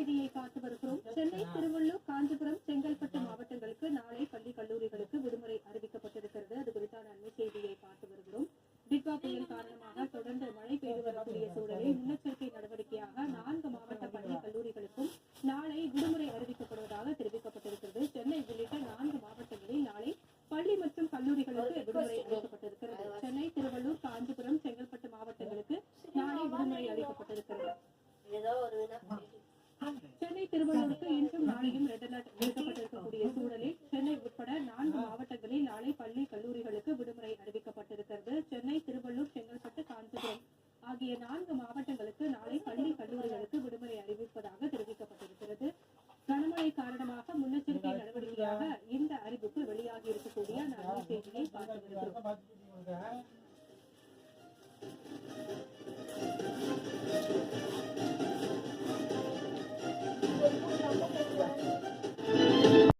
செய்தியை பார்த்து வருகிறோம். சென்னை திருவள்ளூர் காஞ்சிபுரம் செங்கல்பட்டு மாவட்டங்களுக்கு நாளை பள்ளி கல்லூரிகளுக்கு விடுமுறை அறிவிக்கப்பட்டிருக்கிறது. அது குறித்தான அண்மை செய்தியை பார்த்து வருகிறோம். டிட்வா புயல் காரணமாக தொடர்ந்து மழை பெய்து வரக்கூடிய சூழலில் முன்னெச்சரிக்கை நடவடிக்கையாக நான்கு மாவட்ட பள்ளி கல்லூரிகளுக்கும் நாளை விடுமுறை அறிவிக்கப்படுவதாக தெரிவிக்கப்பட்டிருக்கிறது. சென்னை உள்ளிட்ட நான்கு மாவட்டங்களில் நாளை பள்ளி மற்றும் கல்லூரிகளுக்கு விடுமுறை அறிவிக்கப்பட்டிருக்கிறது. சென்னை திருவள்ளூர் காஞ்சிபுரம் செங்கல்பட்டு மாவட்டங்களுக்கு நாளை விடுமுறை அளிக்கப்பட்டிருக்கிறது ஏதோ ஒரு வினா சென்னை திருவள்ளூருக்கு இன்றும் நாளையும் ரெட் அலர்ட் விடுக்கப்பட்டிருக்கக்கூடிய சூழலில் சென்னை உட்பட நான்கு மாவட்டங்களில் நாளை பள்ளி கல்லூரிகளுக்கு விடுமுறை அறிவிக்கப்பட்டிருக்கிறது. சென்னை திருவள்ளூர் செங்கல்பட்டு காஞ்சிபுரம் ஆகிய நான்கு மாவட்டங்களுக்கு நாளை பள்ளி கல்லூரிகளுக்கு விடுமுறை அறிவிப்பதாக தெரிவிக்கப்பட்டிருக்கிறது. கனமழை காரணமாக முன்னெச்சரிக்கை நடவடிக்கையாக இந்த அறிவிப்பு வெளியாகி இருக்கக்கூடிய நல்ல செய்தியை பார்த்து வருகிறோம்